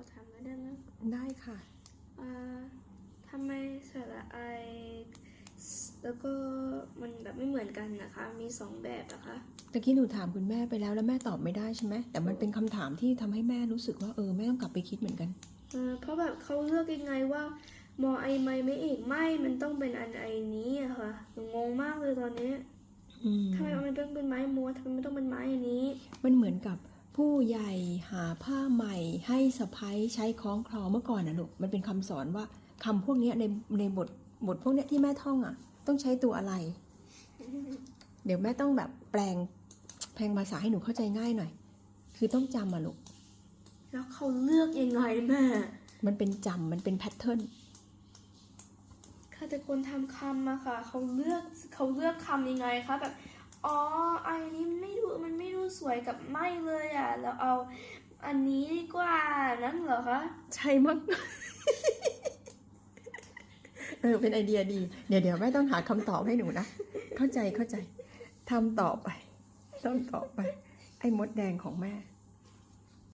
มีขอถามหน่อยได้ไหมได้ค่ะอ่าทำไมสระไอแล้วก็มันแบบไม่เหมือนกันนะคะ มีสองแบบนะคะตะกี้หนูถามคุณแม่ไปแล้วแล้วแม่ตอบไม่ได้ใช่ไหมแต่มันเป็นคำถามที่ทำให้แม่รู้สึกว่าเออแม่ต้องกลับไปคิดเหมือนกันเออเพราะแบบเขาเลือกยังไงว่ามอไอไม่ไม่เอกไม่มันต้องเป็นอันไอนี้อะค่ะหนูงงมากเลยตอนนี้อืมทำไมมันต้องเป็นไม้ม้วนทำไมไม่ต้องเป็นไม้อันนี้ มันเหมือนกับ ผู้ใหญ่หาผ้าใหม่ให้สะพ้ยใช้คล้องคลอเมื่อก่อนนะลูกมันเป็นคำสอนว่าคำพวกเนี้ยในในบทบทพวกเนี้ยที่แม่ท่องอะ ต้องใช้ตัวอะไร เดี๋ยวแม่ต้องแบบแปลงแปลงภาษาให้หนูเข้าใจง่ายหน่อย คือต้องจำอะลูกแล้วเขาเลือกยังไงแม่ มันเป็นจำมันเป็นแพทเทิร์นค่ะแต่คนทำคำอะค่ะ เขาเลือกเขาเลือกคำยังไงคะแบบ อ๋อ ไอัน สวยกับไม่เลยอะ เราเอาอันนี้ดีกว่านั่นเหรอคะ ใช่มั้ง เออ เป็นไอเดียดี เดี๋ยวเดี๋ยวแม่ต้องหาคำตอบให้หนูนะ เข้าใจเข้าใจทำต่อไปทำต่อไป ไอ้มดแดงของแม่